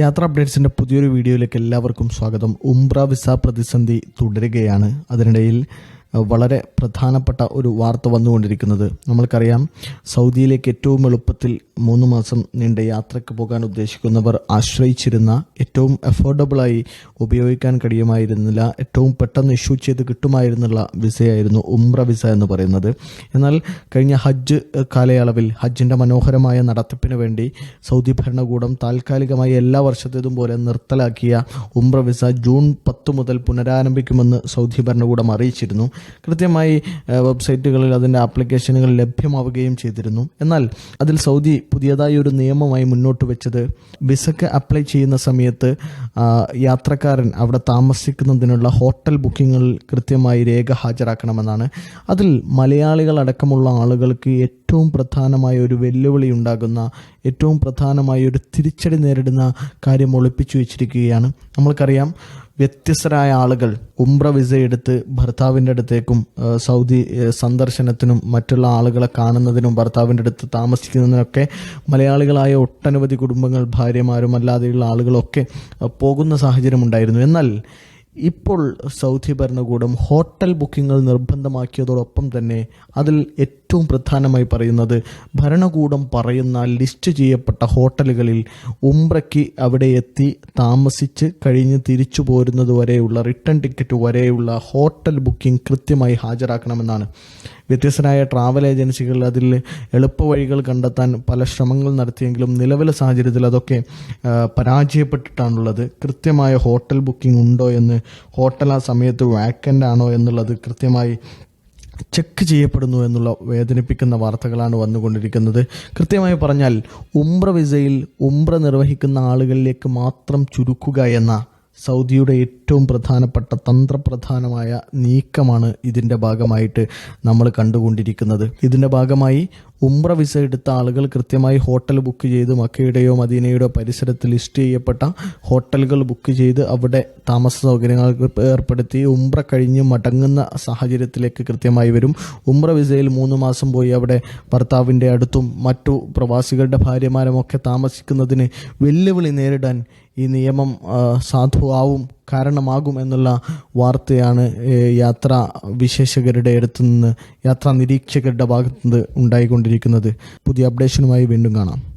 യാത്രാ അപ്ഡേറ്റ്സിന്റെ പുതിയൊരു വീഡിയോയിലേക്ക് എല്ലാവർക്കും സ്വാഗതം. ഉംബ്ര വിസ പ്രതിസന്ധി തുടരുകയാണ്. അതിനിടയിൽ വളരെ പ്രധാനപ്പെട്ട ഒരു വാർത്ത വന്നുകൊണ്ടിരിക്കുന്നത്. നമ്മൾക്കറിയാം സൗദിയിലേക്ക് ഏറ്റവും എളുപ്പത്തിൽ മൂന്ന് മാസം നീണ്ട യാത്രയ്ക്ക് പോകാൻ ഉദ്ദേശിക്കുന്നവർ ആശ്രയിച്ചിരുന്ന ഏറ്റവും അഫോർഡബിളായി ഉപയോഗിക്കാൻ കഴിയുമായിരുന്നില്ല ഏറ്റവും പെട്ടെന്ന് ഇഷ്യൂ ചെയ്ത് കിട്ടുമായിരുന്നുള്ള വിസയായിരുന്നു ഉംറ വിസ എന്ന് പറയുന്നത്. എന്നാൽ കഴിഞ്ഞ ഹജ്ജ് കാലയളവിൽ ഹജ്ജിന്റെ മനോഹരമായ നടത്തിപ്പിന് വേണ്ടി സൗദി ഭരണകൂടം താൽക്കാലികമായി എല്ലാ വർഷത്തേതും പോലെ നിർത്തലാക്കിയ ഉംറ വിസ ജൂൺ പത്ത് മുതൽ പുനരാരംഭിക്കുമെന്ന് സൗദി ഭരണകൂടം അറിയിച്ചിരുന്നു. കൃത്യമായി വെബ്സൈറ്റുകളിൽ അതിന്റെ ആപ്ലിക്കേഷനുകൾ ലഭ്യമാവുകയും ചെയ്തിരുന്നു. എന്നാൽ അതിൽ സൗദി പുതിയതായി ഒരു നിയമമായി മുന്നോട്ട് വെച്ചത്. വിസക്ക് അപ്ലൈ ചെയ്യുന്ന സമയത്ത് യാത്രക്കാരൻ അവിടെ താമസിക്കുന്നതിനുള്ള ഹോട്ടൽ ബുക്കിങ്ങുകൾ കൃത്യമായി രേഖ ഹാജരാക്കണമെന്നാണ്. അതിൽ മലയാളികളടക്കമുള്ള ആളുകൾക്ക് ഏറ്റവും പ്രധാനമായ ഒരു വെല്ലുവിളി ഉണ്ടാകുന്ന ഏറ്റവും പ്രധാനമായ ഒരു തിരിച്ചടി നേരിടുന്ന കാര്യം ഒളിപ്പിച്ചു വെച്ചിരിക്കുകയാണ്. നമ്മൾക്കറിയാം വ്യത്യസ്തരായ ആളുകൾ ഉംറ വിസ എടുത്ത് ഭർത്താവിന്റെ അടുത്തേക്കും സൗദി സന്ദർശനത്തിനും മറ്റുള്ള ആളുകളെ കാണുന്നതിനും ഭർത്താവിന്റെ അടുത്ത് താമസിക്കുന്നതിനൊക്കെ മലയാളികളായ ഒട്ടനവധി കുടുംബങ്ങൾ ഭാര്യമാരും അല്ലാതെയുള്ള ആളുകളൊക്കെ പോകുന്ന സാഹചര്യം ഉണ്ടായിരുന്നു എന്നാൽ ഇപ്പോൾ സൗദി ഭരണകൂടം ഹോട്ടൽ ബുക്കിങ്ങുകൾ നിർബന്ധമാക്കിയതോടൊപ്പം തന്നെ അതിൽ ഏറ്റവും പ്രധാനമായി പറയുന്നത് ഭരണകൂടം പറയുന്ന ലിസ്റ്റ് ചെയ്യപ്പെട്ട ഹോട്ടലുകളിൽ ഉംറയ്ക്ക് അവിടെ എത്തി താമസിച്ച് കഴിഞ്ഞ് തിരിച്ചു പോരുന്നത് വരെയുള്ള റിട്ടേൺ ടിക്കറ്റ് വരെയുള്ള ഹോട്ടൽ ബുക്കിംഗ് കൃത്യമായി ഹാജരാക്കണമെന്നാണ്. വ്യത്യസ്തരായ ട്രാവൽ ഏജൻസികൾ അതിൽ എളുപ്പവഴികൾ കണ്ടെത്താൻ പല ശ്രമങ്ങൾ നടത്തിയെങ്കിലും നിലവിലെ സാഹചര്യത്തിൽ അതൊക്കെ പരാജയപ്പെട്ടിട്ടാണുള്ളത്. കൃത്യമായ ഹോട്ടൽ ബുക്കിംഗ് ഉണ്ടോ എന്ന് ഹോട്ടൽ ആ സമയത്ത് വാക്കന്റ് ആണോ എന്നുള്ളത് കൃത്യമായി ചെക്ക് ചെയ്യപ്പെടുന്നു എന്നുള്ള വേദനിപ്പിക്കുന്ന വാർത്തകളാണ് വന്നുകൊണ്ടിരിക്കുന്നത്. കൃത്യമായി പറഞ്ഞാൽ ഉംറ വിസയിൽ ഉംറ നിർവഹിക്കുന്ന ആളുകളിലേക്ക് മാത്രം ചുരുക്കുക എന്ന സൗദിയുടെ ഏറ്റവും പ്രധാനപ്പെട്ട തന്ത്രപ്രധാനമായ നീക്കമാണ് ഇതിന്റെ ഭാഗമായിട്ട് നമ്മൾ കണ്ടുകൊണ്ടിരിക്കുന്നത്. ഇതിന്റെ ഭാഗമായി ഉംറ വിസ എടുത്ത ആളുകൾ കൃത്യമായി ഹോട്ടൽ ബുക്ക് ചെയ്ത് മക്കയുടെയോ മദീനയുടെയോ പരിസരത്ത് ലിസ്റ്റ് ചെയ്യപ്പെട്ട ഹോട്ടലുകൾ ബുക്ക് ചെയ്ത് അവിടെ താമസ സൗകര്യങ്ങൾ ഏർപ്പെടുത്തി. ഉംറ കഴിഞ്ഞ് മടങ്ങുന്ന സാഹചര്യത്തിലേക്ക് കൃത്യമായി വരും. ഉംറ വിസയിൽ മൂന്ന് മാസം പോയി അവിടെ ഭർത്താവിന്റെ അടുത്തും മറ്റു പ്രവാസികളുടെ ഭാര്യമാരുമൊക്കെ താമസിക്കുന്നതിന് വെല്ലുവിളി നേരിടാൻ ഈ നിയമം സാധുവാവും കാരണമാകും എന്നുള്ള വാർത്തയാണ് യാത്ര വിശേഷകരുടെ അടുത്തുനിന്ന് യാത്രാ നിരീക്ഷകരുടെ ഭാഗത്തുനിന്ന് ഉണ്ടായിക്കൊണ്ടിരിക്കുന്നത്. പുതിയ അപ്ഡേഷനുമായി വീണ്ടും കാണാം.